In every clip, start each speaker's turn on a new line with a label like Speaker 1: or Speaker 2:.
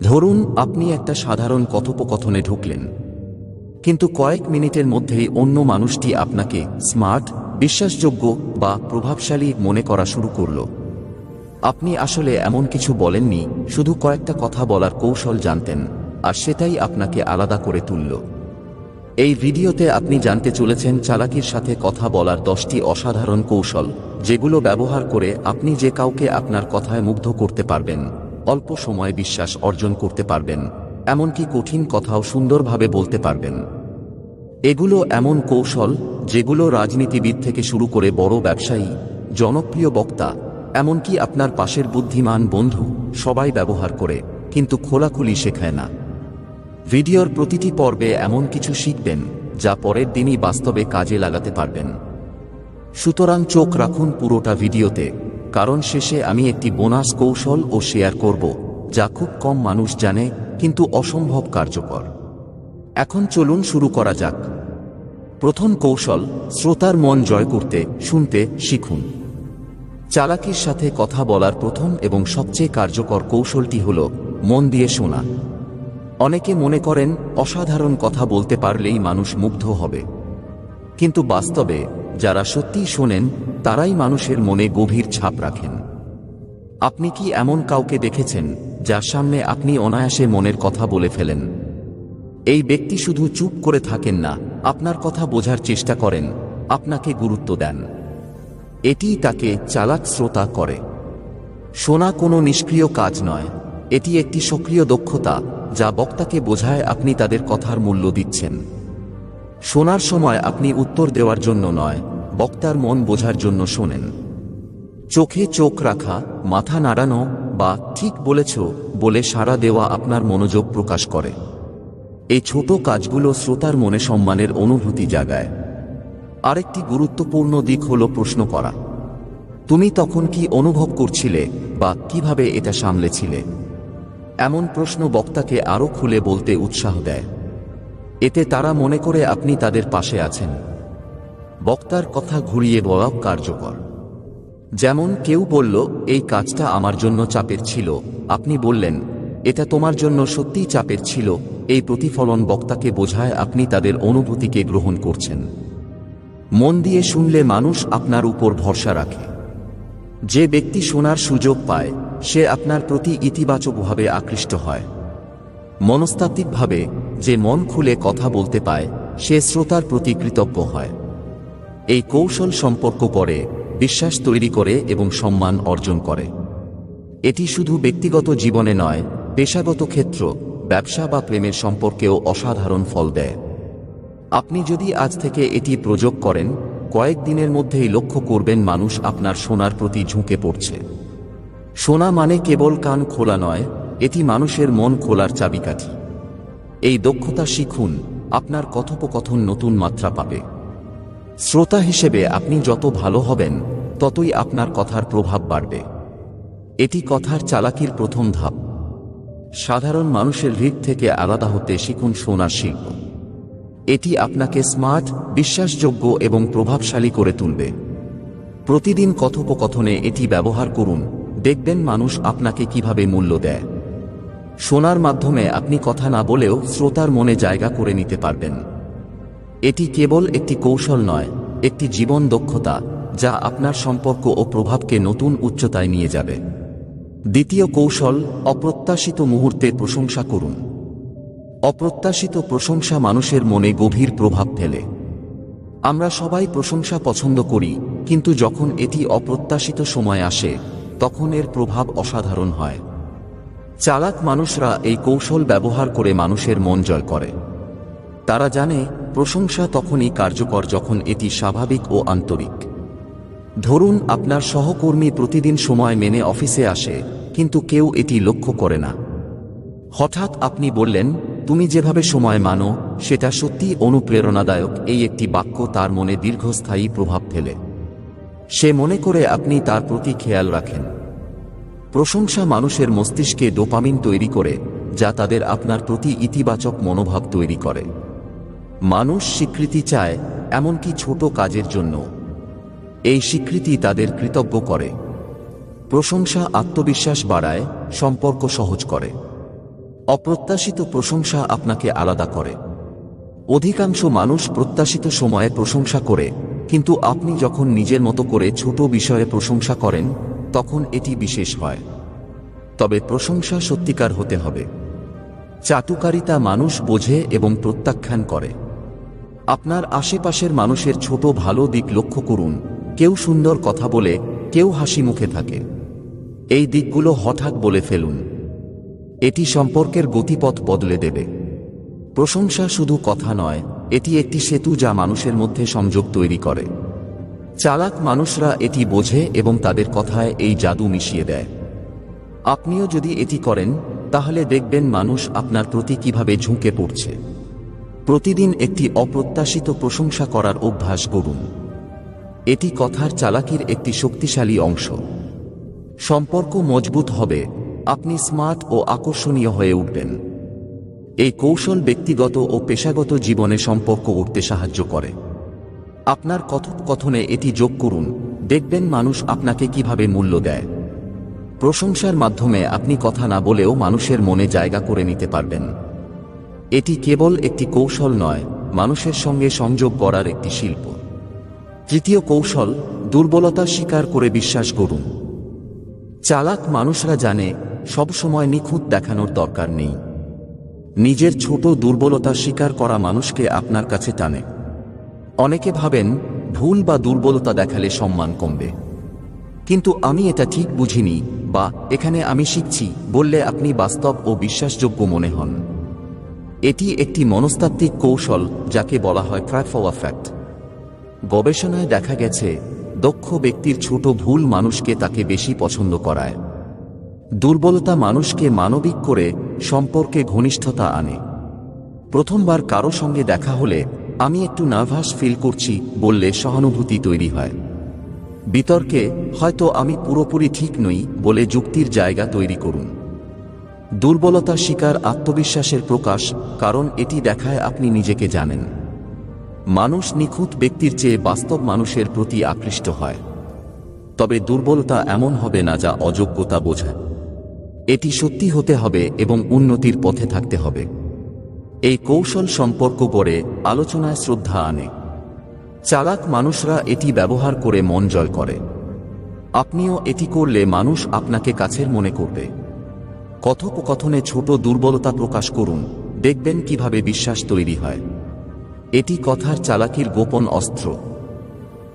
Speaker 1: ধরুন, আপনি একটা সাধারণ কথোপকথনে ঢুকলেন। কিন্তু কয়েক মিনিটের মধ্যেই অন্য মানুষটি আপনাকে স্মার্ট, বিশ্বাসযোগ্য বা প্রভাবশালী মনে করা শুরু করল। আপনি আসলে এমন কিছু বলেননি, শুধু কয়েকটা কথা বলার কৌশল জানতেন, আর সেটাই আপনাকে আলাদা করে তুলল। এই ভিডিওতে আপনি জানতে চলেছেন চালাকির সাথে কথা বলার দশটি অসাধারণ কৌশল, যেগুলো ব্যবহার করে আপনি যে কাউকে আপনার কথায় মুগ্ধ করতে পারবেন। অল্প সময়ে বিশ্বাস অর্জন করতে পারবেন, এমনকি কঠিন কথাও সুন্দরভাবে বলতে পারবেন। এগুলো এমন কৌশল, যেগুলো রাজনীতিবিদ থেকে শুরু করে বড় ব্যবসায়ী, জনপ্রিয় বক্তা, এমনকি আপনার পাশের বুদ্ধিমান বন্ধু, সবাই ব্যবহার করে, কিন্তু খোলাখুলি শেখায় না। ভিডিওর প্রতিটি পর্বে এমন কিছু শিখবেন, যা পরের দিনই বাস্তবে কাজে লাগাতে পারবেন। সুতরাং চোখ রাখুন পুরোটা ভিডিওতে। কারণ শেষে আমি একটি বোনাস কৌশল ও শেয়ার করব, যা খুব কম মানুষ জানে, কিন্তু অসম্ভব কার্যকর। এখন চলুন শুরু করা যাক। প্রথম কৌশল, শ্রোতার মন জয় করতে, শুনতে, শিখুন। চালাকির সাথে কথা বলার প্রথম এবং সবচেয়ে কার্যকর কৌশলটি হল, মন দিয়ে শোনা। অনেকে মনে করেন, অসাধারণ কথা বলতে পারলেই মানুষ মুগ্ধ হবে। কিন্তু বাস্তবে যারা সত্যিই শোনেন, তারাই মানুষের মনে গভীর ছাপ রাখেন। আপনি কি এমন কাউকে দেখেছেন, যার সামনে আপনি অনায়াসে মনের কথা বলে ফেলেন? এই ব্যক্তি শুধু চুপ করে থাকেন না, আপনার কথা বোঝার চেষ্টা করেন, আপনাকে গুরুত্ব দেন। এটিই তাকে চালাক শ্রোতা করে। শোনা কোনো নিষ্ক্রিয় কাজ নয়, এটি একটি সক্রিয় দক্ষতা, যা বক্তাকে বোঝায় আপনি তাদের কথার মূল্য দিচ্ছেন। শোনার সময় আপনি উত্তর দেওয়ার জন্য নয়, বক্তার মন বোঝার জন্য শোনেন। চোখে চোখ রাখা, মাথা নাড়ানো বা ঠিক বলেছ বলে সাড়া দেওয়া আপনার মনোযোগ প্রকাশ করে। এই ছোট কাজগুলো শ্রোতার মনে সম্মানের অনুভূতি জাগায়। আরেকটি গুরুত্বপূর্ণ দিক হল প্রশ্ন করা। তুমি তখন কি অনুভব করছিলে বা কীভাবে এটা সামলেছিলে? এমন প্রশ্ন বক্তাকে আরও খুলে বলতে উৎসাহ দেয়। এতে তারা মনে করে আপনি তাদের পাশে আছেন। বক্তার কথা ঘুরিয়ে বলাও কার্যকর। যেমন কেউ বলল, এই কাজটা আমার জন্য চাপের ছিল। আপনি বললেন, এটা তোমার জন্য সত্যিই চাপের ছিল। এই প্রতিফলন বক্তাকে বোঝায় আপনি তাদের অনুভূতিকে গ্রহণ করছেন। মন দিয়ে শুনলে মানুষ আপনার উপর ভরসা রাখে। যে ব্যক্তি শোনার সুযোগ পায়, সে আপনার প্রতি ইতিবাচকভাবে আকৃষ্ট হয়। মনস্তাত্ত্বিকভাবে যে মন খুলে কথা বলতে পায়, সে শ্রোতার প্রতি কৃতজ্ঞ হয়। এই কৌশল সম্পর্ক করে, বিশ্বাস তৈরি করে এবং সম্মান অর্জন করে। এটি শুধু ব্যক্তিগত জীবনে নয়, পেশাগত ক্ষেত্র, ব্যবসা বা প্রেমের সম্পর্কেও অসাধারণ ফল দেয়। আপনি যদি আজ থেকে এটি প্রযোগ করেন, কয়েক দিনের মধ্যেই লক্ষ্য করবেন মানুষ আপনার সোনার প্রতি ঝুঁকে পড়ছে। সোনা মানে কেবল কান খোলা নয় এটি মানুষের মন খোলার চাবিকাঠি। এই দক্ষতা শিখুন, আপনার কথোপকথন নতুন মাত্রা পাবে। শ্রোতা হিসেবে আপনি যত ভালো হবেন, ততই আপনার কথার প্রভাব বাড়বে। এটি কথার চালাকির প্রথম ধাপ। সাধারণ মানুষের হৃদ থেকে আলাদা হতে শিখুন শোনার শিল্প। এটি আপনাকে স্মার্ট, বিশ্বাসযোগ্য এবং প্রভাবশালী করে তুলবে। প্রতিদিন কথোপকথনে এটি ব্যবহার করুন, দেখবেন মানুষ আপনাকে কীভাবে মূল্য দেয়। শোনার মাধ্যমে আপনি কথা না বলেও শ্রোতার মনে জায়গা করে নিতে পারবেন। এটি কেবল একটি কৌশল নয়, একটি জীবন দক্ষতা, যা আপনার সম্পর্ক ও প্রভাবকে নতুন উচ্চতায় নিয়ে যাবে। দ্বিতীয় কৌশল, অপ্রত্যাশিত মুহূর্তে প্রশংসা করুন। অপ্রত্যাশিত প্রশংসা মানুষের মনে গভীর প্রভাব ফেলে। আমরা সবাই প্রশংসা পছন্দ করি, কিন্তু যখন এটি অপ্রত্যাশিত সময় আসে, তখন এর প্রভাব অসাধারণ হয়। চালাক মানুষরা এই কৌশল ব্যবহার করে মানুষের মন জয় করে। তারা জানে, প্রশংসা তখনই কার্যকর যখন এটি স্বাভাবিক ও আন্তরিক। ধরুন, আপনার সহকর্মী প্রতিদিন সময় মেনে অফিসে আসে, কিন্তু কেউ এটি লক্ষ্য করে না। হঠাৎ আপনি বললেন, তুমি যেভাবে সময় মানো, সেটা সত্যি অনুপ্রেরণাদায়ক। এই একটি বাক্য তার মনে দীর্ঘস্থায়ী প্রভাব ফেলে। সে মনে করে আপনি তার প্রতি খেয়াল রাখেন। প্রশংসা মানুষের মস্তিষ্কে ডোপামিন তৈরি করে, যা তাদের আপনার প্রতি ইতিবাচক মনোভাব তৈরি করে। মানুষ স্বীকৃতি চায় এমনকি ছোট কাজের জন্য। এই স্বীকৃতি তাদের কৃতজ্ঞ করে। প্রশংসা আত্মবিশ্বাস বাড়ায়, সম্পর্ক সহজ করে। অপ্রত্যাশিত প্রশংসা আপনাকে আলাদা করে। অধিকাংশ মানুষ প্রত্যাশিত সময়ে প্রশংসা করে, কিন্তু আপনি যখন নিজের মতো করে ছোট বিষয়ে প্রশংসা করেন তখন এটি বিশেষ হয়। তবে প্রশংসা সত্যিকার হতে হবে। চাটুকারিতা মানুষ বোঝে এবং প্রত্যাখ্যান করে। আপনার আশেপাশের মানুষের ছোট ভালো দিক লক্ষ্য করুন। কেউ সুন্দর কথা বলে, কেউ হাসি মুখে থাকে। এই দিকগুলো হঠাৎ বলে ফেলুন। এটি সম্পর্কের গতিপথ বদলে দেবে। প্রশংসা শুধু কথা নয়, এটি একটি সেতু যা মানুষের মধ্যে সংযোগ তৈরি করে। চালাক মানুষরা এটি বোঝে এবং তাদের কথায় এই জাদু মিশিয়ে দেয়। আপনিও যদি এটি করেন, তাহলে দেখবেন মানুষ আপনার প্রতি কীভাবে ঝুঁকে পড়ছে। প্রতিদিন একটি অপ্রত্যাশিত প্রশংসা করার অভ্যাস করুন এটি কথার চালাকির একটি শক্তিশালী অংশ। সম্পর্ক মজবুত হবে, আপনি স্মার্ট ও আকর্ষণীয় হয়ে উঠবেন। এই কৌশল ব্যক্তিগত ও পেশাগত জীবনে সম্পর্ক উঠতে সাহায্য করে। আপনার কথোপকথনে এটি যোগ করুন। দেখবেন মানুষ আপনাকে কীভাবে মূল্য দেয়। প্রশংসার মাধ্যমে আপনি কথা না বলেও মানুষের মনে জায়গা করে নিতে পারবেন। এটি কেবল একটি কৌশল নয়, মানুষের সঙ্গে সংযোগ করার একটি শিল্প। তৃতীয় কৌশল, দুর্বলতা স্বীকার করে বিশ্বাস করুন। চালাক মানুষরা জানে, সব সময় নিখুঁত দেখানোর দরকার নেই। নিজের ছোট দুর্বলতা স্বীকার করা মানুষকে আপনার কাছে টানে। অনেকে ভাবেন, ভুল বা দুর্বলতা দেখালে সম্মান কমবে। কিন্তু আমি এটা ঠিক বুঝিনি বা এখানে আমি শিখছি বললে আপনি বাস্তব ও বিশ্বাসযোগ্য মনে হন। এটি একটি মনস্তাত্ত্বিক কৌশল যাকে বলা হয় ট্র্যাফওয়া ফ্যাক্ট। গবেষণায় দেখা গেছে, দক্ষ ব্যক্তির ছোট ভুল মানুষকে তাকে বেশি পছন্দ করায়। দুর্বলতা মানুষকে মানবিক করে সম্পর্কে ঘনিষ্ঠতা আনে। প্রথমবার কারও সঙ্গে দেখা হলে আমি একটু নার্ভাস ফিল করছি বললে সহানুভূতি তৈরি হয়। বিতর্কে, হয়তো আমি পুরোপুরি ঠিক নই, বলে যুক্তির জায়গা তৈরি করুন। দুর্বলতা শিকার আত্মবিশ্বাসের প্রকাশ, কারণ এটি দেখায় আপনি নিজেকে জানেন। মানুষ নিখুঁত ব্যক্তির চেয়ে বাস্তব মানুষের প্রতি আকৃষ্ট হয়। তবে দুর্বলতা এমন হবে না যা অযোগ্যতা বোঝায়। এটি সত্যি হতে হবে এবং উন্নতির পথে থাকতে হবে। এই কৌশল সম্পর্ক গড়ে আলোচনায় শ্রদ্ধা আনে। চালাক মানুষরা এটি ব্যবহার করে মন জয় করে। আপনিও এটি করলে মানুষ আপনাকে কাছের মনে করবে। কথোপকথনে ছোট দুর্বলতা প্রকাশ করুন, দেখবেন কীভাবে বিশ্বাস তৈরি হয়। এটি কথার চালাকির গোপন অস্ত্র।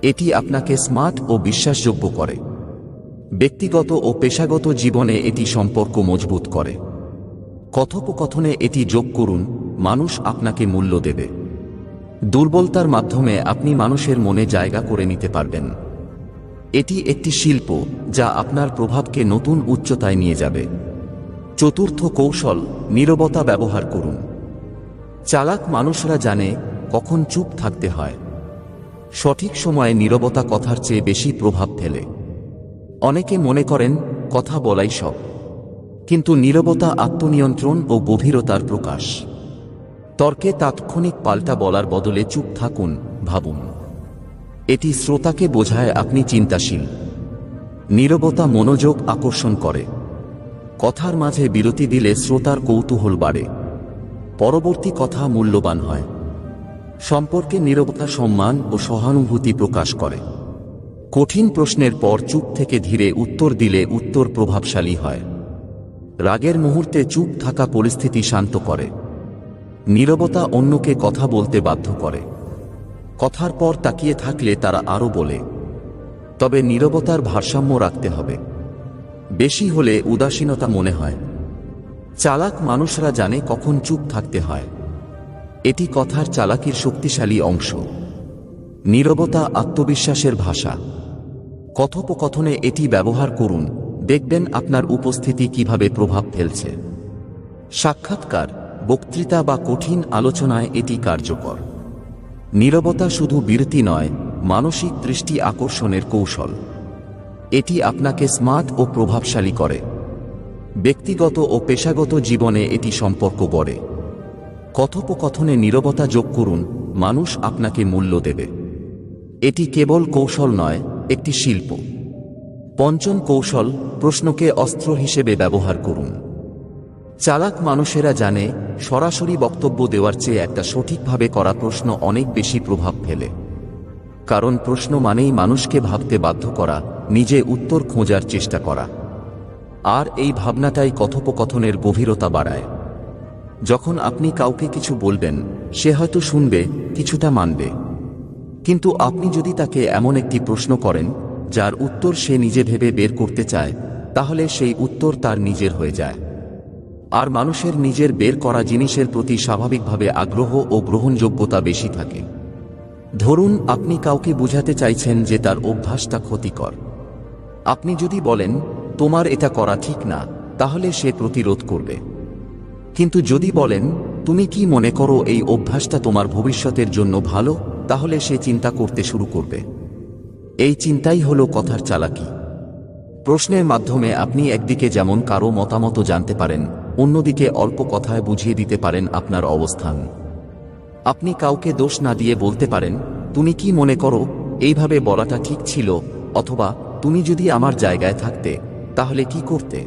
Speaker 1: এটি আপনাকে স্মার্ট ও বিশ্বাসযোগ্য করে। ব্যক্তিগত ও পেশাগত জীবনে এটি সম্পর্ক মজবুত করে। কথোপকথনে এটি যোগ করুন মানুষ আপনাকে মূল্য দেবে। দুর্বলতার মাধ্যমে আপনি মানুষের মনে জায়গা করে নিতে পারবেন। এটি একটি শিল্প যা আপনার প্রভাবকে নতুন উচ্চতায় নিয়ে যাবে। চতুর্থ কৌশল, নীরবতা ব্যবহার করুন। চালাক মানুষরা জানে কখন চুপ থাকতে হয়। সঠিক সময়ে নীরবতা কথার চেয়ে বেশি প্রভাব ফেলে। অনেকে মনে করেন, কথা বলাই সব। কিন্তু নীরবতা আত্মনিয়ন্ত্রণ ও গভীরতার প্রকাশ। তর্কে তাৎক্ষণিক পাল্টা বলার বদলে চুপ থাকুন, ভাবুন। এটি শ্রোতাকে বোঝায় আপনি চিন্তাশীল। নীরবতা মনোযোগ আকর্ষণ করে। কথার মাঝে বিরতি দিলে শ্রোতার কৌতূহল বাড়ে। পরবর্তী কথা মূল্যবান হয়। সম্পর্কে নীরবতা সম্মান ও সহানুভূতি প্রকাশ করে। কঠিন প্রশ্নের পর চুপ থেকে ধীরে উত্তর দিলে উত্তর প্রভাবশালী হয়। রাগের মুহূর্তে চুপ থাকা পরিস্থিতি শান্ত করে। নীরবতা অন্যকে কথা বলতে বাধ্য করে। কথার পর তাকিয়ে থাকলে তারা আরও বলে, তবে নীরবতার ভারসাম্য রাখতে হবে। বেশি হলে উদাসীনতা মনে হয়। চালাক মানুষরা জানে কখন চুপ থাকতে হয়। এটি কথার চালাকির শক্তিশালী অংশ। নীরবতা আত্মবিশ্বাসের ভাষা। কথোপকথনে এটি ব্যবহার করুন। দেখবেন আপনার উপস্থিতি কীভাবে প্রভাব ফেলছে। সাক্ষাৎকার। বক্তৃতা বা কঠিন আলোচনায় এটি কার্যকর। নীরবতা শুধু বিরতি নয়, মানসিক দৃষ্টি আকর্ষণের কৌশল। এটি আপনাকে স্মার্ট ও প্রভাবশালী করে। ব্যক্তিগত ও পেশাগত জীবনে এটি সম্পর্ক গড়ে। কথোপকথনে নীরবতা যোগ করুন, মানুষ আপনাকে মূল্য দেবে। এটি কেবল কৌশল নয়, একটি শিল্প। পঞ্চম কৌশল, প্রশ্নকে অস্ত্র হিসেবে ব্যবহার করুন। চালাক মানুষেরা জানে, সরাসরি বক্তব্য দেওয়ার চেয়ে একটা সঠিকভাবে করা প্রশ্ন অনেক বেশি প্রভাব ফেলে। কারণ প্রশ্ন মানেই মানুষকে ভাবতে বাধ্য করা, নিজে উত্তর খোঁজার চেষ্টা করা। আর এই ভাবনাটাই কথোপকথনের গভীরতা বাড়ায়। যখন আপনি কাউকে কিছু বলবেন, সে হয়তো শুনবে, কিছুটা মানবে। কিন্তু আপনি যদি তাকে এমন একটি প্রশ্ন করেন, যার উত্তর সে নিজে ভেবে বের করতে চায়, তাহলে সেই উত্তর তার নিজের হয়ে যায়। আর মানুষের নিজের বের করা জিনিসের প্রতি স্বাভাবিকভাবে আগ্রহ ও গ্রহণযোগ্যতা বেশি থাকে। ধরুন, আপনি কাউকে বুঝাতে চাইছেন যে তার অভ্যাসটা ক্ষতিকর। আপনি যদি বলেন, তোমার এটা করা ঠিক না, তাহলে সে প্রতিরোধ করবে। কিন্তু যদি বলেন, তুমি কি মনে করো এই অভ্যাসটা তোমার ভবিষ্যতের জন্য ভালো? তাহলে সে চিন্তা করতে শুরু করবে। এই চিন্তাই হলো কথার চালাকি। প্রশ্নের মাধ্যমে আপনি একদিকে যেমন কারও মতামত জানতে পারেন অন্যদিকে অল্প কথায় বুঝিয়ে দিতে পারেন আপনার অবস্থান। আপনি কাউকে দোষ না দিয়ে বলতে পারেন, তুমি কি মনে করো, এইভাবে বলাটা ঠিক ছিল, অথবা তুমি যদি আমার জায়গায় থাকতে, তাহলে কি করতে?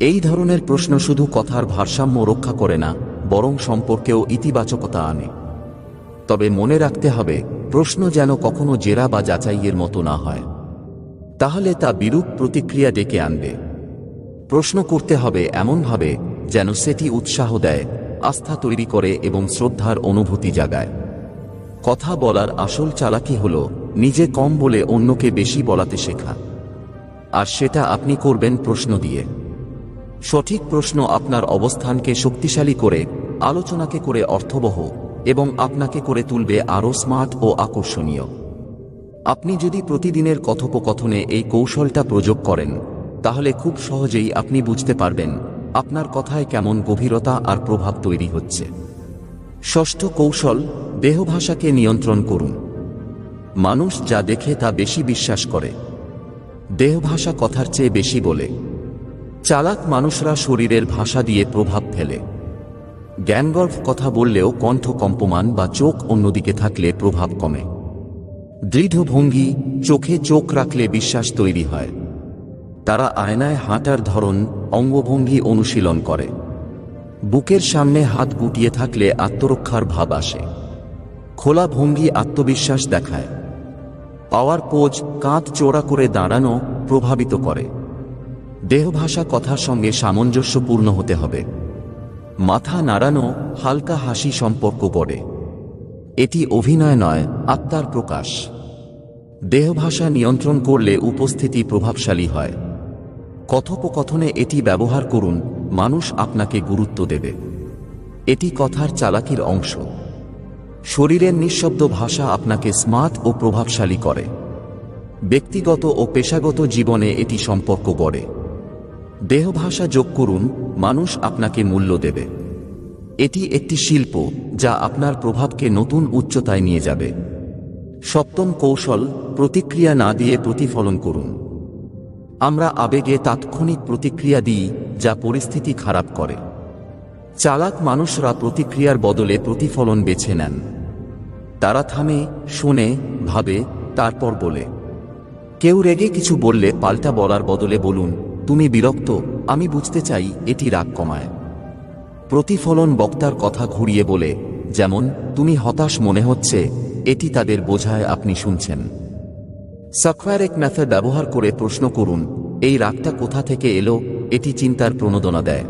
Speaker 1: এই ধরনের প্রশ্ন শুধু কথার ভারসাম্য রক্ষা করে না, বরং সম্পর্কেও ইতিবাচকতা আনে। তবে মনে রাখতে হবে, প্রশ্ন যেন কখনো জেরা বা যাচাইয়ের মতো না হয়। তাহলে তা বিরূপ প্রতিক্রিয়া ডেকে আনবে। প্রশ্ন করতে হবে এমনভাবে যেন সেটি উৎসাহ দেয়, আস্থা তৈরি করে এবং শ্রদ্ধার অনুভূতি জাগায়। কথা বলার আসল চালাকি হল নিজে কম বলে অন্যকে বেশি বলাতে শেখা। আর সেটা আপনি করবেন প্রশ্ন দিয়ে। সঠিক প্রশ্ন আপনার অবস্থানকে শক্তিশালী করে, আলোচনাকে করে অর্থবহ এবং আপনাকে করে তুলবে আরও স্মার্ট ও আকর্ষণীয়। আপনি যদি প্রতিদিনের কথোপকথনে এই কৌশলটা প্রয়োগ করেন তাহলে খুব সহজেই আপনি বুঝতে পারবেন আপনার কথায় কেমন গভীরতা আর প্রভাব তৈরি হচ্ছে। ষষ্ঠ কৌশল, দেহভাষাকে নিয়ন্ত্রণ করুন। মানুষ যা দেখে তা বেশি বিশ্বাস করে। দেহভাষা কথার চেয়ে বেশি বলে। চালাক মানুষরা শরীরের ভাষা দিয়ে প্রভাব ফেলে। জ্ঞানগর্ভ কথা বললেও কণ্ঠ কম্পমান বা চোখ অন্যদিকে থাকলে প্রভাব কমে। দৃঢ় ভঙ্গি চোখে চোখ রাখলে বিশ্বাস তৈরি হয়। তারা আয়নায় হাঁটার ধরন অঙ্গভঙ্গি অনুশীলন করে। বুকের সামনে হাত গুটিয়ে থাকলে আত্মরক্ষার ভাব আসে। খোলা ভঙ্গি আত্মবিশ্বাস দেখায়। পাওয়ার পোজ কাঁধ চোরা করে দাঁড়ানো প্রভাবিত করে। দেহভাষা কথার সঙ্গে সামঞ্জস্যপূর্ণ হতে হবে। মাথা নাড়ানো, হালকা হাসি সম্পর্ক গড়ে। এটি অভিনয় নয়, আত্মার প্রকাশ। দেহভাষা নিয়ন্ত্রণ করলে উপস্থিতি প্রভাবশালী হয়। কথোপকথনে এটি ব্যবহার করুন, মানুষ আপনাকে গুরুত্ব দেবে। এটি কথার চালাকির অংশ। শরীরের নিঃশব্দ ভাষা আপনাকে স্মার্ট ও প্রভাবশালী করে। ব্যক্তিগত ও পেশাগত জীবনে এটি সম্পর্ক গড়ে। দেহভাষা যোগ করুন, মানুষ আপনাকে মূল্য দেবে। এটি একটি শিল্প, যা আপনার প্রভাবকে নতুন উচ্চতায় নিয়ে যাবে। সপ্তম কৌশল, প্রতিক্রিয়া না দিয়ে প্রতিফলন করুন। আমরা আবেগে তাৎক্ষণিক প্রতিক্রিয়া দিই, যা পরিস্থিতি খারাপ করে। চালাক মানুষরা প্রতিক্রিয়ার বদলে প্রতিফলন বেছে নেন। তারা থামে, শোনে, ভাবে, তারপর বলে, কেউ রেগে কিছু বললে পাল্টা বলার বদলে বলুন, তুমি বিরক্ত, আমি বুঝতে চাই, এটি রাগ কমায়। প্রতিফলন বক্তার কথা ঘুরিয়ে বলে, যেমন, তুমি হতাশ মনে হচ্ছে, এটি তাদের বোঝায় আপনি শুনছেন। সাকওয়ারেক মেথড ব্যবহার করে প্রশ্ন করুন, এই রাগটা কোথা থেকে এলো? এটি চিন্তার প্রণোদনা দেয়।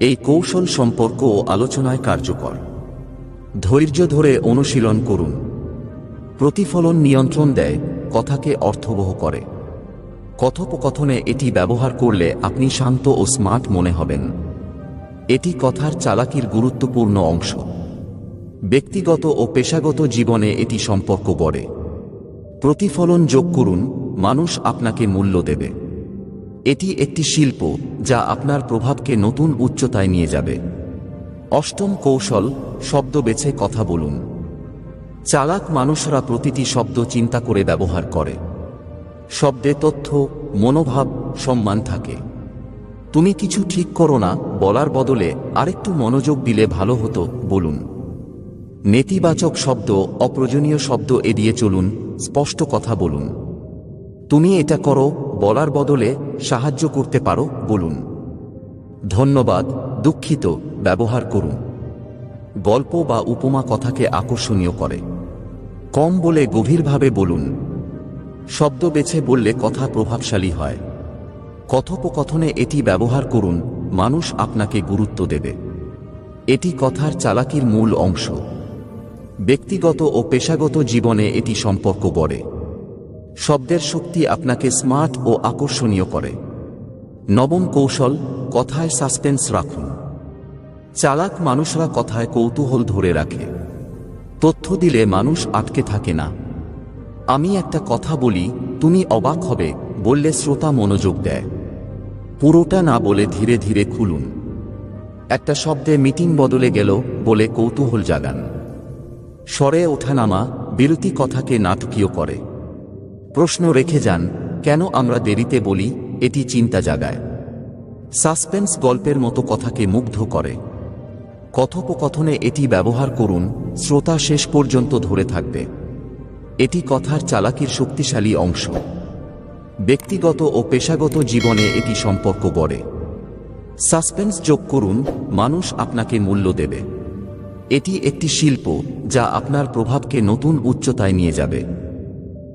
Speaker 1: এই কৌশল সম্পর্ক ও আলোচনায় কার্যকর। ধৈর্য ধরে অনুশীলন করুন। প্রতিফলন নিয়ন্ত্রণ দেয়, কথাকে অর্থবহ করে। কথোপকথনে এটি ব্যবহার করলে আপনি শান্ত ও স্মার্ট মনে হবেন। এটি কথার চালাকির গুরুত্বপূর্ণ অংশ। ব্যক্তিগত ও পেশাগত জীবনে এটি সম্পর্ক গড়ে। প্রতিফলন যোগ করুন, মানুষ আপনাকে মূল্য দেবে। এটি একটি শিল্প, যা আপনার প্রভাবকে নতুন উচ্চতায় নিয়ে যাবে। অষ্টম কৌশল, শব্দ বেছে কথা বলুন। চালাক মানুষরা প্রতিটি শব্দ চিন্তা করে ব্যবহার করে। শব্দে তথ্য, মনোভাব, সম্মান থাকে। তুমি কিছু ঠিক করো না, বলার বদলে আরেকটু মনোযোগ দিলে ভালো হতো, বলুন। নেতিবাচক শব্দ, অপ্রয়োজনীয় শব্দ এড়িয়ে চলুন স্পষ্ট কথা বলুন। তুমি এটা করো, বলার বদলে সাহায্য করতে পারো, বলুন। ধন্যবাদ, দুঃখিত, ব্যবহার করুন। গল্প বা উপমা কথাকে আকর্ষণীয় করে। কম বলে গভীরভাবে বলুন। শব্দ বেছে বললে কথা প্রভাবশালী হয়। কথোপকথনে এটি ব্যবহার করুন, মানুষ আপনাকে গুরুত্ব দেবে। এটি কথার চালাকির মূল অংশ। ব্যক্তিগত ও পেশাগত জীবনে এটি সম্পর্ক গড়ে। শব্দের শক্তি আপনাকে স্মার্ট ও আকর্ষণীয় করে। নবম কৌশল, কথায় সাসপেন্স রাখুন। চালাক মানুষরা কথায় কৌতূহল ধরে রাখে। তথ্য দিলে মানুষ আটকে থাকে না। আমি একটা কথা বলি, তুমি অবাক হবে, বললে শ্রোতা মনোযোগ দেয়। পুরোটা না বলে ধীরে ধীরে খুলুন। একটা শব্দে মিটিং বদলে গেল, বলে কৌতূহল জাগান। স্বরে ওঠানামা, বিরতি কথাকে নাটকীয় করে। প্রশ্ন রেখে যান, কেন আমরা দেরিতে বলি, এটি চিন্তা জাগায়। সাসপেন্স গল্পের মতো কথাকে মুগ্ধ করে। কথোপকথনে এটি ব্যবহার করুন, শ্রোতা শেষ পর্যন্ত ধরে থাকবে। এটি কথার চালাকির শক্তিশালী অংশ। ব্যক্তিগত ও পেশাগত জীবনে এটি সম্পর্ক গড়ে। সাসপেন্স যোগ করুন, মানুষ আপনাকে মূল্য দেবে। এটি একটি শিল্প যা আপনার প্রভাবকে নতুন উচ্চতায় নিয়ে যাবে।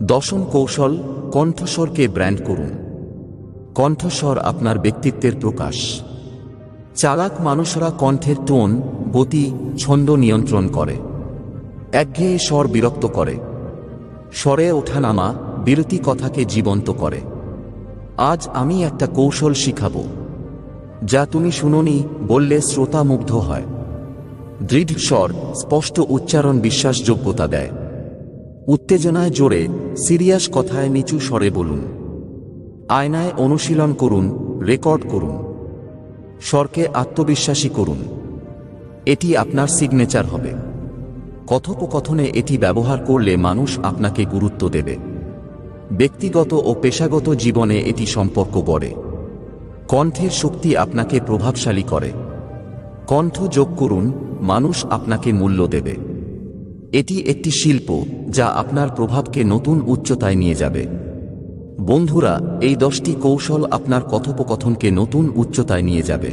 Speaker 1: দশম কৌশল, কণ্ঠস্বরকে ব্র্যান্ড করুন। কণ্ঠস্বর আপনার ব্যক্তিত্বের প্রকাশ। চালাক মানুষরা কণ্ঠের টোন, গতি, ছন্দ নিয়ন্ত্রণ করে। একঘেয়ে স্বর বিরক্ত করে। স্বরে ওঠানামা, বিরতি কথাকে জীবন্ত করে। আজ আমি একটা কৌশল শিখাব, যা তুমি শুনোনি বললে শ্রোতা মুগ্ধ হয়। দৃঢ় স্বর, স্পষ্ট উচ্চারণ বিশ্বাসযোগ্যতা দেয়। উত্তেজনায় জোরে, সিরিয়াস কথায় নিচু স্বরে বলুন। আয়নায় অনুশীলন করুন, রেকর্ড করুন। স্বরকে আত্মবিশ্বাসী করুন। এটি আপনার সিগনেচার হবে। কথোপকথনে এটি ব্যবহার করলে মানুষ আপনাকে গুরুত্ব দেবে। ব্যক্তিগত ও পেশাগত জীবনে এটি সম্পর্ক গড়ে। কণ্ঠের শক্তি আপনাকে প্রভাবশালী করে। কণ্ঠ যোগ করুন, মানুষ আপনাকে মূল্য দেবে। এটি একটি শিল্প যা আপনার প্রভাবকে নতুন উচ্চতায় নিয়ে যাবে। বন্ধুরা, এই দশটি কৌশল আপনার কথোপকথনকে নতুন উচ্চতায় নিয়ে যাবে।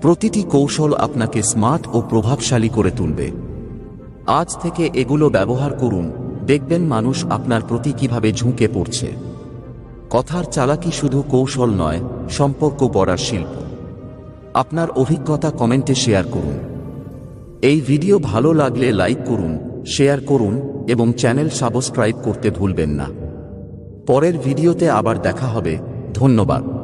Speaker 1: প্রতিটি কৌশল আপনাকে স্মার্ট ও প্রভাবশালী করে তুলবে। আজ থেকে এগুলো ব্যবহার করুন, দেখবেন মানুষ আপনার প্রতি কীভাবে ঝুঁকে পড়ছে। কথার চালাকি শুধু কৌশল নয়, সম্পর্ক গড়ার শিল্প। আপনার অভিজ্ঞতা কমেন্টে শেয়ার করুন। এই ভিডিও ভালো লাগলে লাইক করুন, শেয়ার করুন এবং চ্যানেল সাবস্ক্রাইব করতে ভুলবেন না। পরের ভিডিওতে আবার দেখা হবে। ধন্যবাদ।